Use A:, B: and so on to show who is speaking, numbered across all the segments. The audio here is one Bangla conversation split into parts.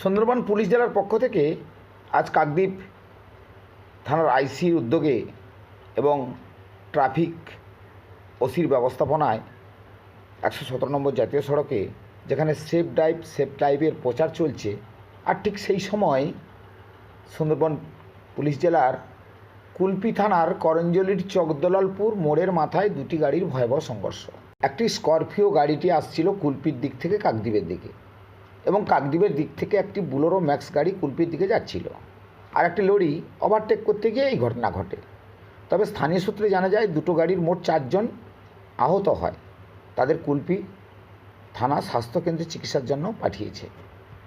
A: সুন্দরবন পুলিশ জেলার পক্ষ থেকে আজ কাকদ্বীপ থানার আইসির উদ্যোগে এবং ট্রাফিক ওসির ব্যবস্থাপনায় একশো সতেরো নম্বর জাতীয় সড়কে যেখানে সেফ ড্রাইভ, সেফ ড্রাইভের প্রচার চলছে আর ঠিক সেই সময় সুন্দরবন পুলিশ জেলার কুলপি থানার করঞ্জলির চকদলালপুর মোড়ের মাথায় দুটি গাড়ির ভয়াবহ সংঘর্ষ। একটি স্করপিও গাড়িটি আসছিল কুলপির দিক থেকে কাকদ্বীপের দিকে। এবং কাকদ্বীপের দিক থেকে একটি বুলোরো ম্যাক্স গাড়ি কুলপির দিকে যাচ্ছিল। আর একটি লরি ওভারটেক করতে গিয়ে এই ঘটনা ঘটে। তবে স্থানীয় সূত্রে জানা যায়, দুটো গাড়ির মোট চারজন আহত হয়। তাদের কুলপি থানা স্বাস্থ্যকেন্দ্রে চিকিৎসার জন্য পাঠিয়েছে।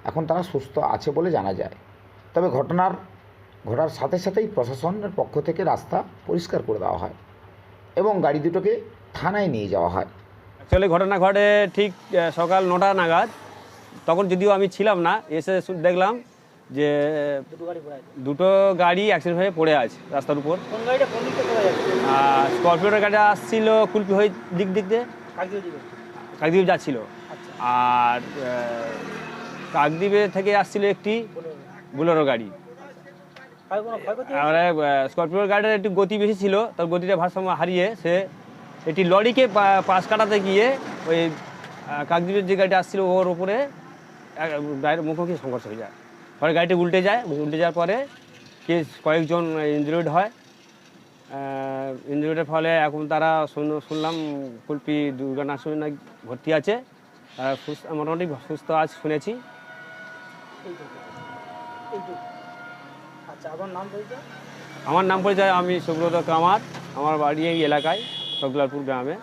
A: এখন তারা সুস্থ আছে বলে জানা যায়। তবে ঘটনার, ঘটার সাথে সাথেই প্রশাসনের পক্ষ থেকে রাস্তা পরিষ্কার করে দেওয়া হয় এবং গাড়ি দুটোকে থানায় নিয়ে যাওয়া হয়।
B: অ্যাকচুয়ালি ঘটনা ঘটে ঠিক সকাল নটা নাগাদ। তখন যদিও আমি ছিলাম না এসে দেখলাম যে দুটো গাড়ি অ্যাক্সিডেন্ট হয়ে পড়ে আছে রাস্তার উপর। আর স্করপিওর গাড়ি আসছিল কুলপি হয়ে দিক দিক দিয়ে।
C: কাকদ্বীপ
B: যাচ্ছিল।
C: আচ্ছা।
B: আর কাকদ্বীপে থেকে আসছিল একটি বুলোরো গাড়ি। আর স্করপিওর গাড়ির একটু গতি বেশি ছিল তার গতিটা ভারসাম্য হারিয়ে সে একটি লরিকে পাশ কাটাতে গিয়ে ওই কাকদ্বীপের যে গাড়িটা আসছিল ওর উপরে গাড়ির মুখোমুখি সংঘর্ষ হয়ে যায়। পরে গাড়িটি উল্টে যায়। উল্টে যাওয়ার পরে কে কয়েকজন ইঞ্জুরিড হয়। ইঞ্জুরিডের ফলে এখন তারা শুন- শুনলাম কুলপি দুর্গা নার্সিংহোমে ভর্তি আছে। মোটামুটি সুস্থ আজ শুনেছি।
C: আচ্ছা
B: আমার নাম পরিচয় আমি সুব্রত কামার। আমার বাড়ি এই এলাকায় সকলালপুর গ্রামে।